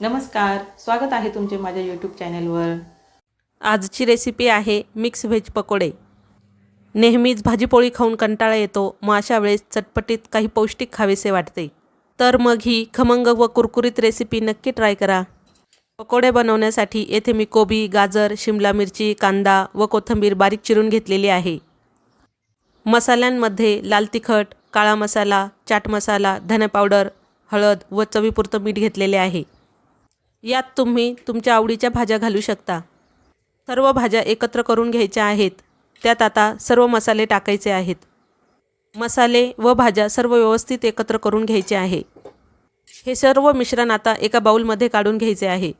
नमस्कार स्वागत आहे तुमचे माझ्या यूट्यूब चॅनलवर आजची रेसिपी आहे मिक्स व्हेज पकोडे. नेहमीच भाजीपोळी खाऊन कंटाळा येतो मग अशा वेळेस चटपटीत काही पौष्टिक खावेसे वाटते. तर मग ही खमंग व कुरकुरीत रेसिपी नक्की ट्राय करा. पकोडे बनवण्यासाठी येथे मी कोबी गाजर शिमला मिरची कांदा व कोथिंबीर बारीक चिरून घेतलेली आहे. मसाल्यांमध्ये लाल तिखट काळा मसाला चाट मसाला धने पावडर हळद व चवीपुरतं मीठ घेतलेले आहे. यात तुम्ही तुमच्या आवडीच्या भाज्या घालू शकता. सर्व भाज्या एकत्र करून घ्यायच्या आहेत. त्यात आता सर्व मसाले टाकायचे आहेत. मसाले व भाज्या सर्व व्यवस्थित एकत्र करून घ्यायचे आहे. हे सर्व मिश्रण आता एका बाऊलमध्ये काढून घ्यायचे आहे.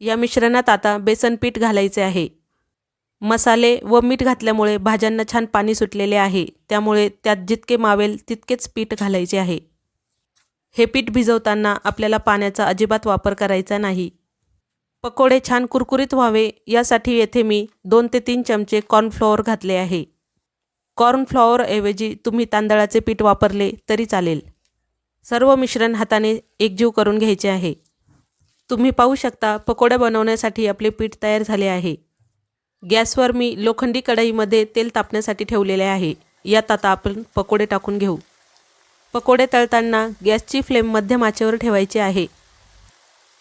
या मिश्रणात आता बेसन पीठ घालायचे आहे. मसाले व मीठ घातल्यामुळे भाज्यांना छान पाणी सुटलेले आहे. त्यामुळे त्यात जितके मावेल तितकेच पीठ घालायचे आहे. हे पीठ भिजवताना आपल्याला पाण्याचा अजिबात वापर करायचा नाही. पकोडे छान कुरकुरीत व्हावे यासाठी येथे मी दोन ते तीन चमचे कॉर्नफ्लॉवर घातले आहे. कॉर्नफ्लॉवरऐवजी तुम्ही तांदळाचे पीठ वापरले तरी चालेल. सर्व मिश्रण हाताने एकजीव करून घ्यायचे आहे. तुम्ही पाहू शकता पकोडे बनवण्यासाठी आपले पीठ तयार झाले आहे. गॅसवर मी लोखंडी कढईमध्ये तेल तापण्यासाठी ठेवलेले आहे. यात आता आपण पकोडे टाकून घेऊ. पकोडे तळताना गॅसची फ्लेम मध्यम आचेवर ठेवायची आहे.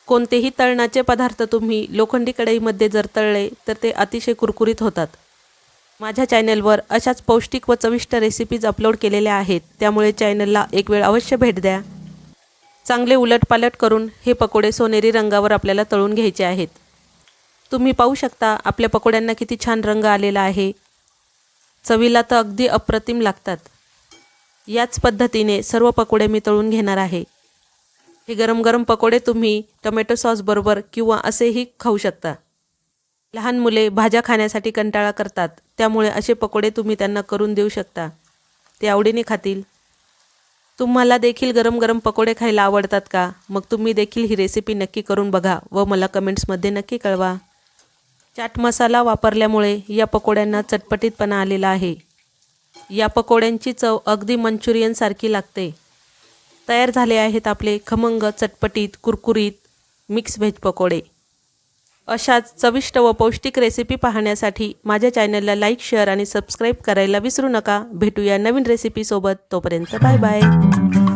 कोणतेही तळणाचे पदार्थ तुम्ही लोखंडी कढईमध्ये जर तळले तर ते अतिशय कुरकुरीत होतात. माझ्या चॅनलवर अशाच पौष्टिक व चविष्ट रेसिपीज अपलोड केलेल्या आहेत त्यामुळे चॅनलला एक वेळ अवश्य भेट द्या. चांगले उलटपालट करून हे पकोडे सोनेरी रंगावर आपल्याला तळून घ्यायचे आहेत. तुम्ही पाहू शकता आपल्या पकोड्यांना किती छान रंग आलेला आहे. चवीला तर अगदी अप्रतिम लागतात. याच पद्धतीने सर्व पकोडे मी तळून घेणार आहे. हे गरम गरम पकोडे तुम्ही टोमॅटो सॉसबरोबर किंवा असेही खाऊ शकता. लहान मुले भाज्या खाण्यासाठी कंटाळा करतात त्यामुळे असे पकोडे तुम्ही त्यांना करून देऊ शकता. ते आवडीने खातील. तुम्हाला देखील गरम गरम पकोडे खायला आवडतात का? मग तुम्ही देखील ही रेसिपी नक्की करून बघा व मला कमेंट्समध्ये नक्की कळवा. चाट मसाला वापरल्यामुळे या पकोड्यांना चटपटीतपणा आलेला आहे. या पकोड्यांची चव अगदी मंचुरियनसारखी लागते. तयार झाले आहेत आपले खमंग चटपटीत कुरकुरीत मिक्स व्हेज पकोडे. अशाच चविष्ट व पौष्टिक रेसिपी पाहण्यासाठी माझ्या चॅनलला लाईक शेअर आणि सबस्क्राईब करायला विसरू नका. भेटूया नवीन रेसिपीसोबत तोपर्यंत बाय बाय